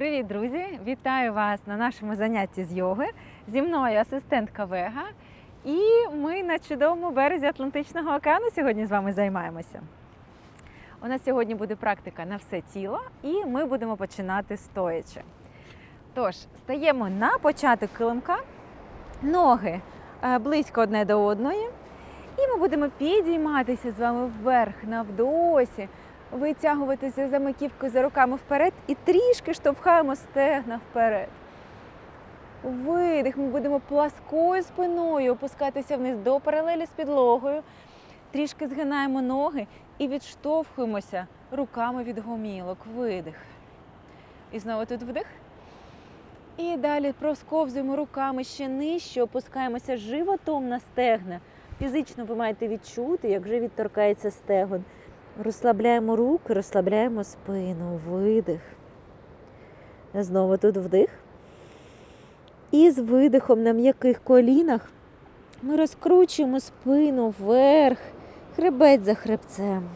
Привіт, друзі! Вітаю вас на нашому занятті з йоги. Зі мною асистентка Вега. І ми на чудовому березі Атлантичного океану сьогодні з вами займаємося. У нас сьогодні буде практика на все тіло, і ми будемо починати стоячи. Тож, стаємо на початок килимка, ноги е, близько одне до одної. І ми будемо підійматися з вами вверх навдосі, витягуватися за маківкою, за руками вперед і трішки штовхаємо стегна вперед. Видих, ми будемо пласкою спиною опускатися вниз до паралелі з підлогою. Трішки згинаємо ноги і відштовхуємося руками від гомілок. Видих. І знову тут вдих. І далі просковзуємо руками ще нижче, опускаємося животом на стегна. Фізично ви маєте відчути, як живіт торкається стегон. Розслабляємо руки, розслабляємо спину, видих. Знову тут вдих. І з видихом на м'яких колінах ми розкручуємо спину вверх, хребець за хребцем.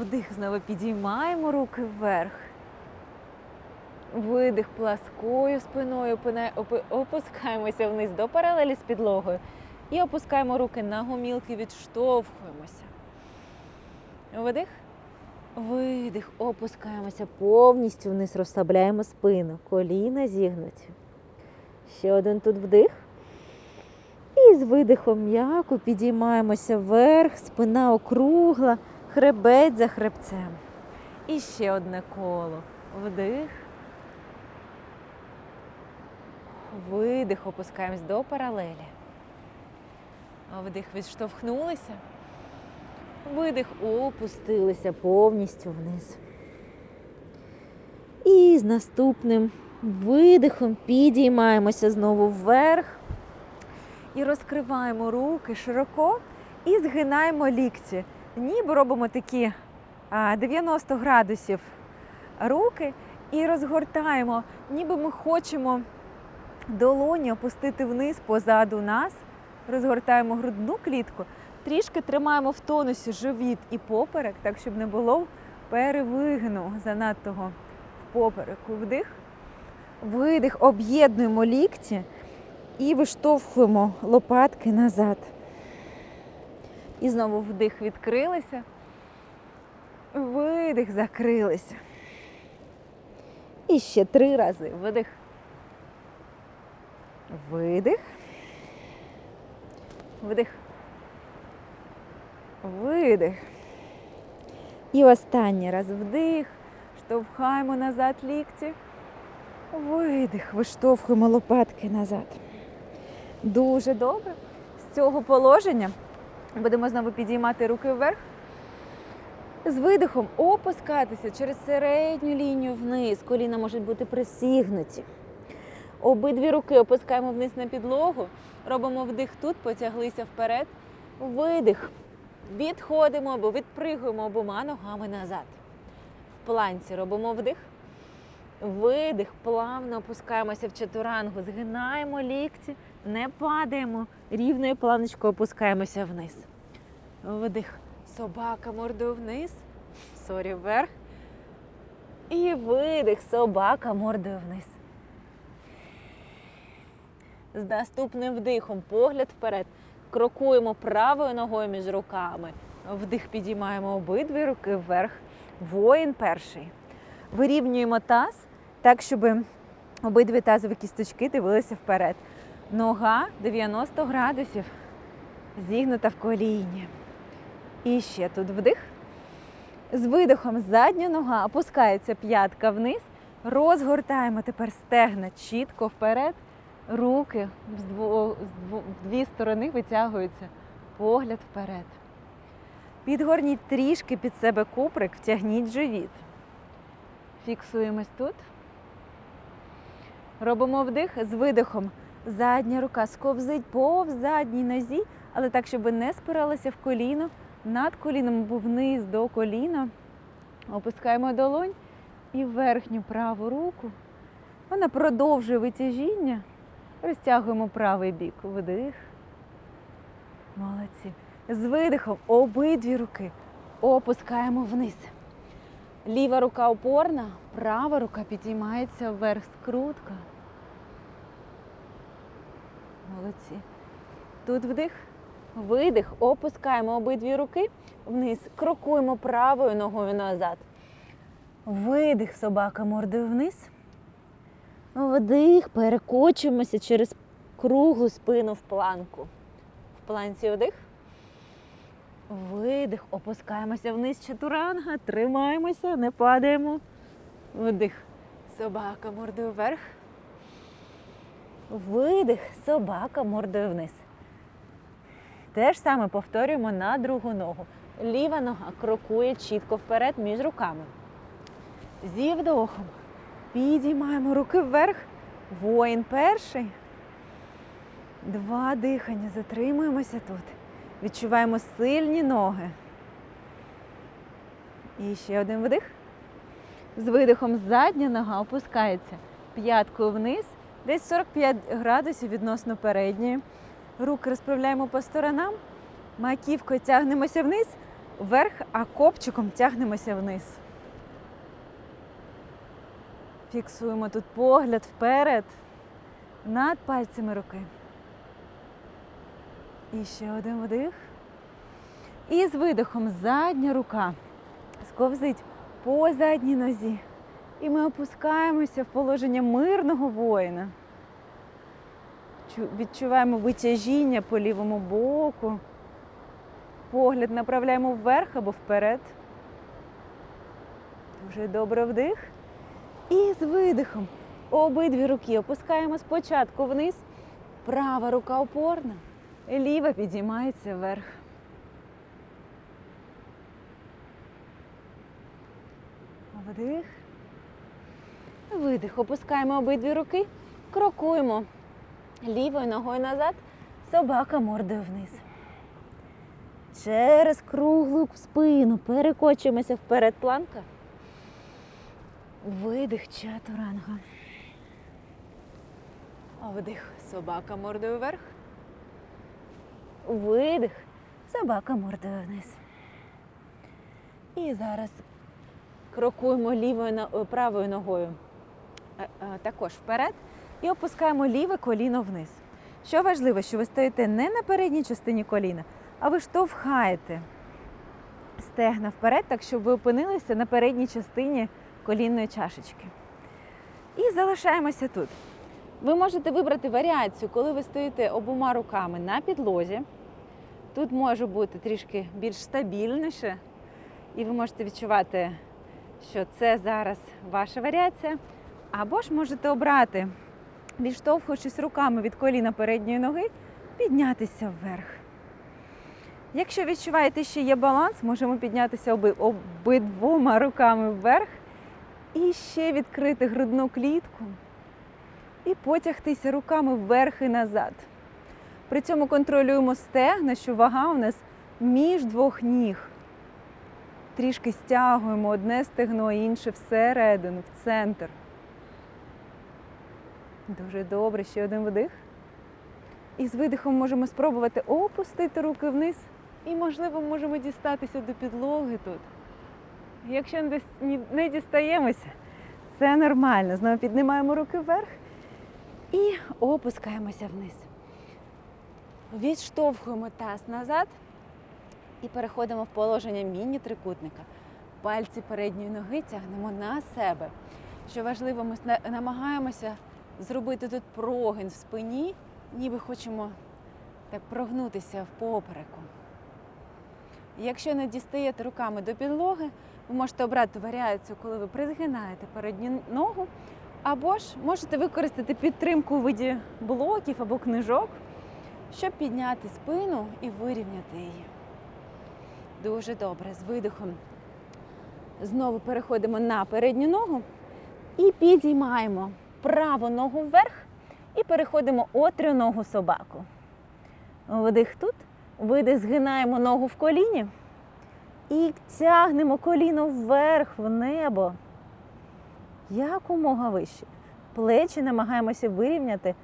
Вдих, знову підіймаємо руки вверх. Видих пласкою спиною, опускаємося вниз до паралелі з підлогою. І опускаємо руки на гомілки, відштовхуємося. Вдих. Видих. Опускаємося повністю вниз, розслабляємо спину. Коліна зігнуті. Ще один тут вдих. І з видихом м'яко підіймаємося вверх, спина округла, хребець за хребцем. І ще одне коло. Вдих. Видих, опускаємось до паралелі. Вдих, відштовхнулися. Видих, опустилися повністю вниз. І з наступним видихом підіймаємося знову вверх. І розкриваємо руки широко і згинаємо лікті. Ніби робимо такі 90 градусів руки і розгортаємо, ніби ми хочемо долоні опустити вниз позаду нас. Розгортаємо грудну клітку, трішки тримаємо в тонусі живіт і поперек, так щоб не було перевигину занадтого в попереку. Вдих, видих, об'єднуємо лікті і виштовхуємо лопатки назад. І знову вдих відкрилися, видих, закрилися. І ще три рази. Вдих. Видих. Вдих. Видих. І останній раз вдих. Штовхаємо назад лікті. Видих. Виштовхуємо лопатки назад. Дуже добре. З цього положення будемо знову підіймати руки вверх. З видихом опускатися через середню лінію вниз. Коліна можуть бути присігнуті. Обидві руки опускаємо вниз на підлогу. Робимо вдих тут, потяглися вперед. Видих. Відходимо або відпригуємо обома ногами назад. В планці робимо вдих. Видих. Плавно опускаємося в чатурангу. Згинаємо лікті, не падаємо. Рівною планочкою опускаємося вниз. Вдих. Собака мордою вниз. Сорі, вверх. І видих. Собака мордою вниз. З наступним вдихом погляд вперед. Крокуємо правою ногою між руками. Вдих підіймаємо обидві руки вверх. Воїн перший. Вирівнюємо таз так, щоб обидві тазові кісточки дивилися вперед. Нога 90 градусів зігнута в коліні. І ще тут вдих. З видихом задня нога опускається п'ятка вниз. Розгортаємо тепер стегна чітко вперед. Руки в дві сторони витягуються. Погляд вперед. Підгорніть трішки під себе куприк, втягніть живіт. Фіксуємось тут. Робимо вдих з видихом. Задня рука сковзить повз задній нозі, але так, щоб не спиралася в коліно. Над коліном або вниз до коліна. Опускаємо долонь і верхню праву руку. Вона продовжує витяжіння. Розтягуємо правий бік. Вдих. Молодці. З видихом обидві руки опускаємо вниз. Ліва рука опорна, права рука підіймається вверх, скрутка. Молодці. Тут вдих, видих, опускаємо обидві руки вниз, крокуємо правою ногою назад. Видих, собака мордою вниз. Вдих, перекочуємося через круглу спину в планку. В планці вдих. Видих, опускаємося вниз чатуранга, тримаємося, не падаємо. Вдих. Собака мордою вверх. Видих, собака мордою вниз. Те ж саме повторюємо на другу ногу. Ліва нога крокує чітко вперед між руками. Зі вдохом. Підіймаємо руки вверх. Воїн перший. Два дихання. Затримуємося тут. Відчуваємо сильні ноги. І ще один вдих. З видихом задня нога опускається п'яткою вниз, десь 45 градусів відносно передньої. Руки розправляємо по сторонам, маківкою тягнемося вниз, вверх, а копчиком тягнемося вниз. Фіксуємо тут погляд вперед, над пальцями руки. І ще один вдих. І з видихом задня рука сковзить по задній нозі. І ми опускаємося в положення мирного воїна. Відчуваємо витяжіння по лівому боку. Погляд направляємо вверх або вперед. Дуже добре вдих. І з видихом обидві руки опускаємо спочатку вниз. Права рука опорна. Ліва підіймається вверх. Вдих. Видих. Опускаємо обидві руки. Крокуємо лівою ногою назад. Собака мордою вниз. Через круглу спину перекочуємося вперед планка. Видих чатуранга. Вдих. Собака мордою вверх. Видих. Собака мордою вниз. І зараз крокуємо лівою правою ногою е, е, також вперед і опускаємо ліве коліно вниз. Що важливо, що ви стоїте не на передній частині коліна, а ви штовхаєте стегна вперед, так щоб ви опинилися на передній частині колінної чашечки. І залишаємося тут. Ви можете вибрати варіацію, коли ви стоїте обома руками на підлозі. Тут може бути трішки більш стабільніше, і ви можете відчувати, що це зараз ваша варіація. Або ж можете обрати, відштовхуючись руками від коліна передньої ноги, піднятися вверх. Якщо відчуваєте, що є баланс, можемо піднятися обидвома руками вверх і ще відкрити грудну клітку і потягтися руками вверх і назад. При цьому контролюємо стегна, що вага у нас між двох ніг. Трішки стягуємо одне стегно, інше всередину, в центр. Дуже добре, ще один вдих. І з видихом можемо спробувати опустити руки вниз. І, можливо, можемо дістатися до підлоги тут. Якщо не дістаємося, це нормально. Знову піднімаємо руки вверх і опускаємося вниз. Відштовхуємо таз назад і переходимо в положення міні-трикутника. Пальці передньої ноги тягнемо на себе. Що важливо, ми намагаємося зробити тут прогин в спині, ніби хочемо так прогнутися в попереку. Якщо не дістаєте руками до підлоги, ви можете обрати варіацію, коли ви призгинаєте передню ногу, або ж можете використати підтримку у виді блоків або книжок, щоб підняти спину і вирівняти її. Дуже добре. З видихом знову переходимо на передню ногу і підіймаємо праву ногу вверх і переходимо о триногу собаку. Вдих тут, видих, згинаємо ногу в коліні і тягнемо коліно вверх в небо. Якомога вище. Плечі намагаємося вирівняти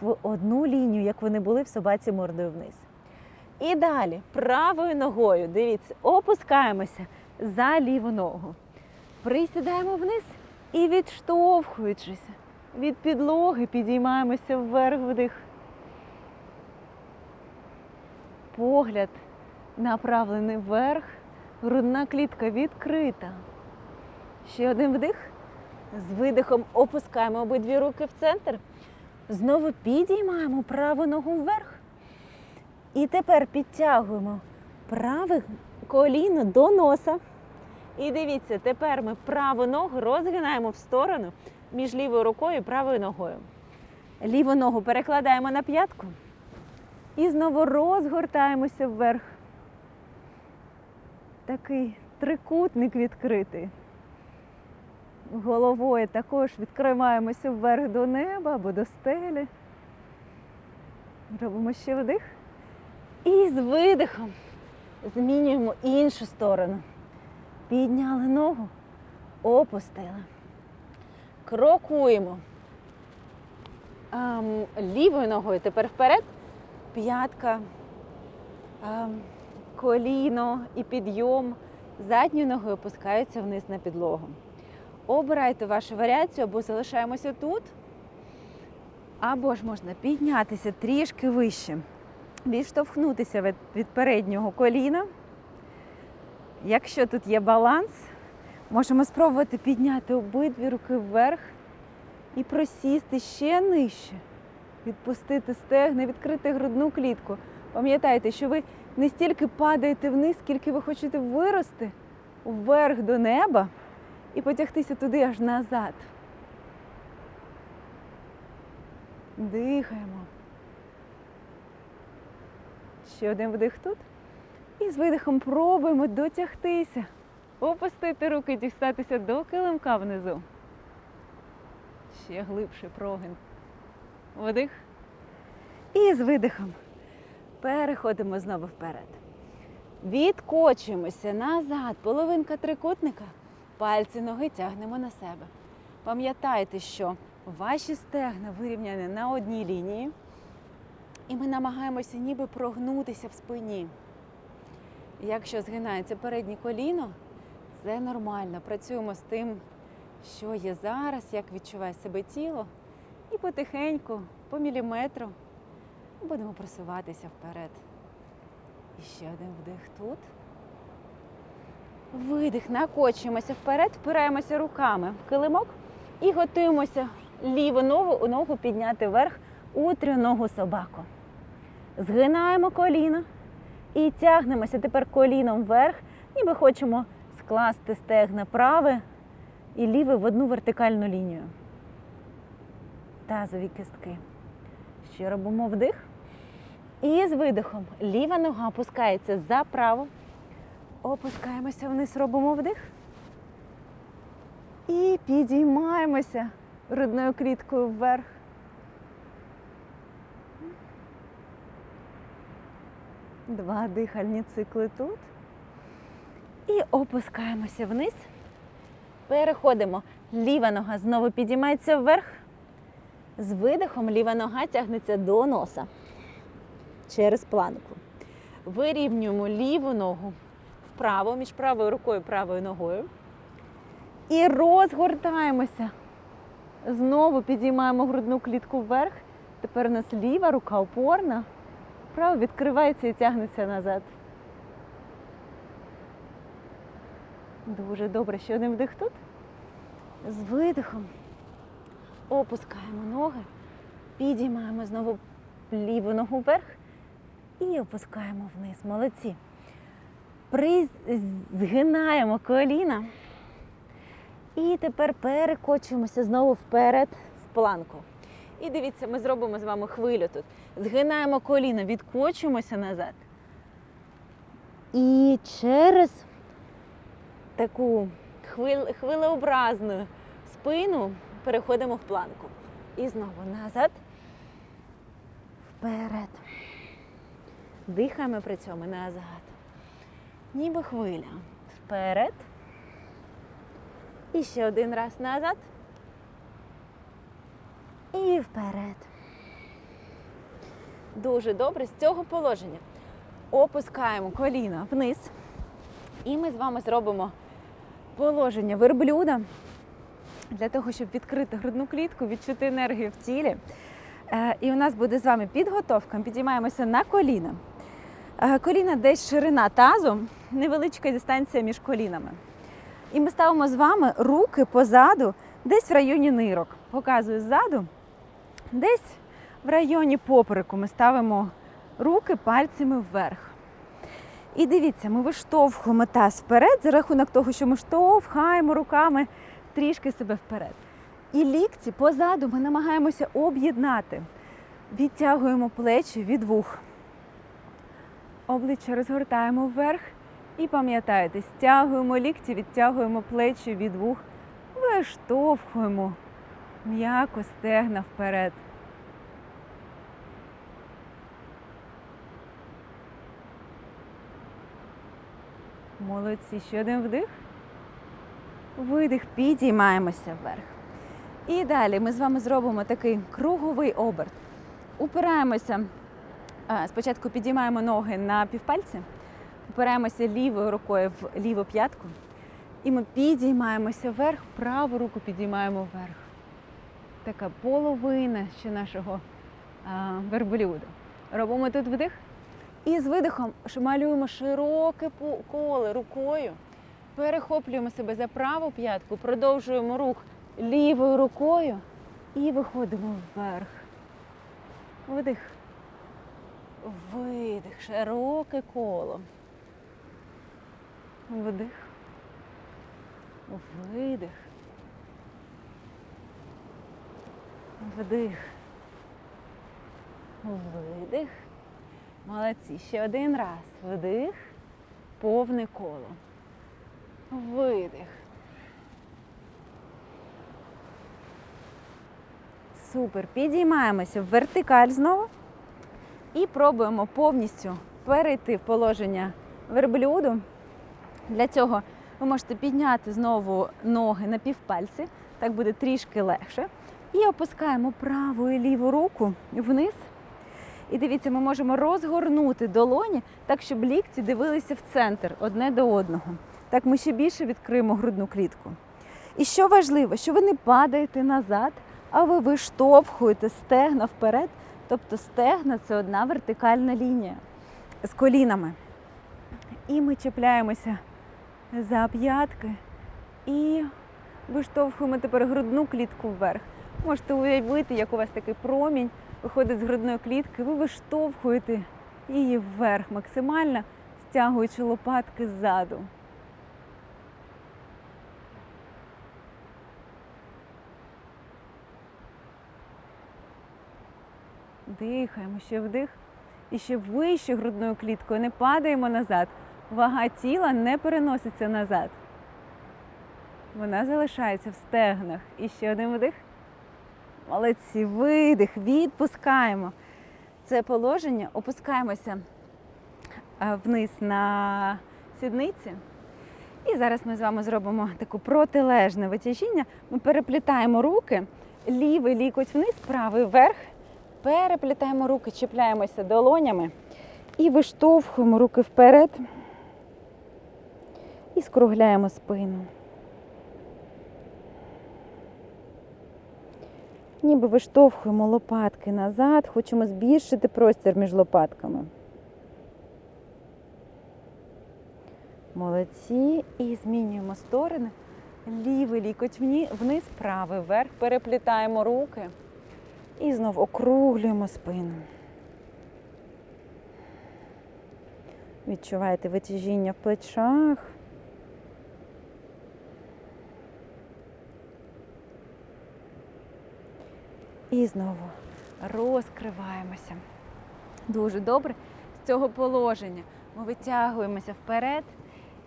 в одну лінію, як вони були в собаці мордою вниз. І далі правою ногою, дивіться, опускаємося за ліву ногу. Присідаємо вниз і відштовхуючись від підлоги, підіймаємося вверх вдих. Погляд направлений вверх, грудна клітка відкрита. Ще один вдих. З видихом опускаємо обидві руки в центр. Знову підіймаємо праву ногу вверх. І тепер підтягуємо праве коліно до носа. І дивіться, тепер ми праву ногу розгинаємо в сторону між лівою рукою і правою ногою. Ліву ногу перекладаємо на п'ятку і знову розгортаємося вверх. Такий трикутник відкритий. Головою також відкриваємося вверх до неба або до стелі. Робимо ще вдих. І з видихом змінюємо іншу сторону. Підняли ногу, опустили. Крокуємо. Ем, лівою ногою тепер вперед. П'ятка, ем, коліно і підйом. Задньою ногою опускаються вниз на підлогу. Обирайте вашу варіацію, або залишаємося тут, або ж можна піднятися трішки вище, відштовхнутися від, переднього коліна. Якщо тут є баланс, можемо спробувати підняти обидві руки вверх і просісти ще нижче, відпустити стегни, відкрити грудну клітку. Пам'ятайте, що ви не стільки падаєте вниз, скільки ви хочете вирости вверх до неба і потягтися туди аж назад. Дихаємо. Ще один вдих тут. І з видихом пробуємо дотягтися. Опустити руки, дістатися до килимка внизу. Ще глибший прогин. Вдих. І з видихом переходимо знову вперед. Відкочуємося назад, половинка трикутника. Пальці ноги тягнемо на себе. Пам'ятайте, що ваші стегна вирівняні на одній лінії, і ми намагаємося ніби прогнутися в спині. Якщо згинається переднє коліно, це нормально. Працюємо з тим, що є зараз, як відчуває себе тіло, і потихеньку, по міліметру, будемо просуватися вперед. І ще один вдих тут. Видих, накочуємося вперед, впираємося руками в килимок і готуємося ліву ногу у ногу підняти вверх у трьоногу собаку. Згинаємо коліно і тягнемося тепер коліном вверх, ніби хочемо скласти стегна праве і ліве в одну вертикальну лінію. Тазові кістки. Ще робимо вдих. І з видихом ліва нога опускається за праву. Опускаємося вниз, робимо вдих. І підіймаємося грудною кліткою вверх. Два дихальні цикли тут. І опускаємося вниз. Переходимо. Ліва нога знову підіймається вверх. З видихом ліва нога тягнеться до носа через планку. Вирівнюємо ліву ногу вправо, між правою рукою і правою ногою. І розгортаємося. Знову підіймаємо грудну клітку вверх. Тепер у нас ліва рука опорна. Право відкривається і тягнеться назад. Дуже добре. Ще один вдих тут. З видихом опускаємо ноги, підіймаємо знову ліву ногу вверх і опускаємо вниз. Молодці. Згинаємо коліна. І тепер перекочуємося знову вперед в планку. І дивіться, ми зробимо з вами хвилю тут. Згинаємо коліна, відкочуємося назад. І через таку хвил... хвилеобразну спину переходимо в планку. І знову назад, вперед. Дихаємо при цьому назад. Ніби хвиля. Вперед. І ще один раз назад. І вперед. Дуже добре. З цього положення опускаємо коліна вниз. І ми з вами зробимо положення верблюда для того, щоб відкрити грудну клітку, відчути енергію в тілі. Е, І у нас буде з вами підготовка. Підіймаємося на коліна. Е, Коліна десь ширина тазу, невеличка дистанція між колінами. І ми ставимо з вами руки позаду, десь в районі нирок. Показую ззаду, десь в районі попереку ми ставимо руки пальцями вверх. І дивіться, ми виштовхуємо таз вперед за рахунок того, що ми штовхаємо руками трішки себе вперед. І лікті позаду ми намагаємося об'єднати. Відтягуємо плечі від вух. Обличчя розгортаємо вверх і пам'ятайте, стягуємо лікті, відтягуємо плечі від вух, виштовхуємо м'яко стегна вперед. Молодці. Ще один вдих. Видих, підіймаємося вверх. І далі ми з вами зробимо такий круговий оберт. Упираємося. Спочатку підіймаємо ноги на півпальці, упираємося лівою рукою в ліву п'ятку. І ми підіймаємося вверх, праву руку підіймаємо вверх. Така половина ще нашого а, верблюда. Робимо тут вдих. І з видихом малюємо широке коло рукою. Перехоплюємо себе за праву п'ятку, продовжуємо рух лівою рукою і виходимо вверх. Вдих. Видих. Широке коло. Вдих. Видих. Вдих. Видих. Молодці. Ще один раз. Вдих. Повне коло. Видих. Супер. Підіймаємося в вертикаль знову. І пробуємо повністю перейти в положення верблюду. Для цього ви можете підняти знову ноги на півпальці, так буде трішки легше. І опускаємо праву і ліву руку вниз. І дивіться, ми можемо розгорнути долоні так, щоб лікті дивилися в центр одне до одного. Так ми ще більше відкриємо грудну клітку. І що важливо, що ви не падаєте назад, а ви виштовхуєте стегна вперед. Тобто стегна це одна вертикальна лінія з колінами. І ми чіпляємося за п'ятки і виштовхуємо тепер грудну клітку вверх. Можете уявити, як у вас такий промінь виходить з грудної клітки, ви виштовхуєте її вверх максимально, стягуючи лопатки ззаду. Дихаємо ще вдих. І ще вище грудною кліткою не падаємо назад. Вага тіла не переноситься назад. Вона залишається в стегнах. І ще один вдих. Молодці, видих, відпускаємо. Це положення, опускаємося е, вниз на сідниці. І зараз ми з вами зробимо таке протилежне витяжіння. Ми переплітаємо руки, лівий лікоть вниз, правий вверх. Переплітаємо руки, чіпляємося долонями і виштовхуємо руки вперед і скругляємо спину. Ніби виштовхуємо лопатки назад, хочемо збільшити простір між лопатками. Молодці. І змінюємо сторони. Лівий лікоть вниз, правий вверх. Переплітаємо руки. І знов округлюємо спину. Відчуваєте витяжіння в плечах. І знову розкриваємося. Дуже добре. З цього положення ми витягуємося вперед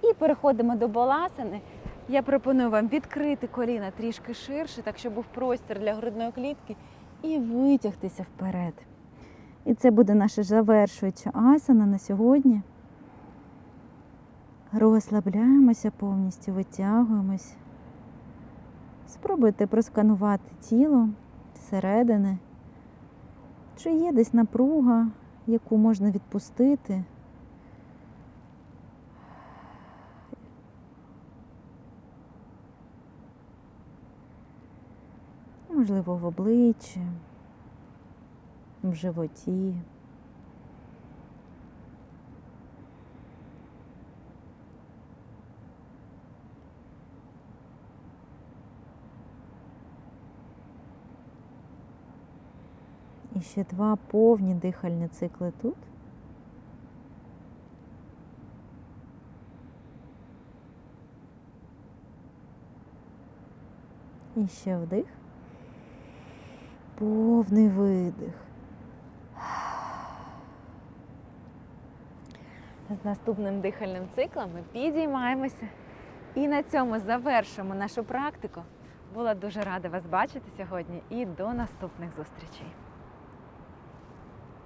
і переходимо до баласани. Я пропоную вам відкрити коліна трішки ширше, так щоб був простір для грудної клітки, і витягтися вперед. І це буде наша завершуюча асана на сьогодні. Розслабляємося повністю, витягуємось. Спробуйте просканувати тіло зсередини. Чи є десь напруга, яку можна відпустити? Можливо, в обличчі, в животі. І ще два повні дихальні цикли тут. І ще вдих. Повний видих. З наступним дихальним циклом ми підіймаємося і на цьому завершимо нашу практику. Була дуже рада вас бачити сьогодні і до наступних зустрічей.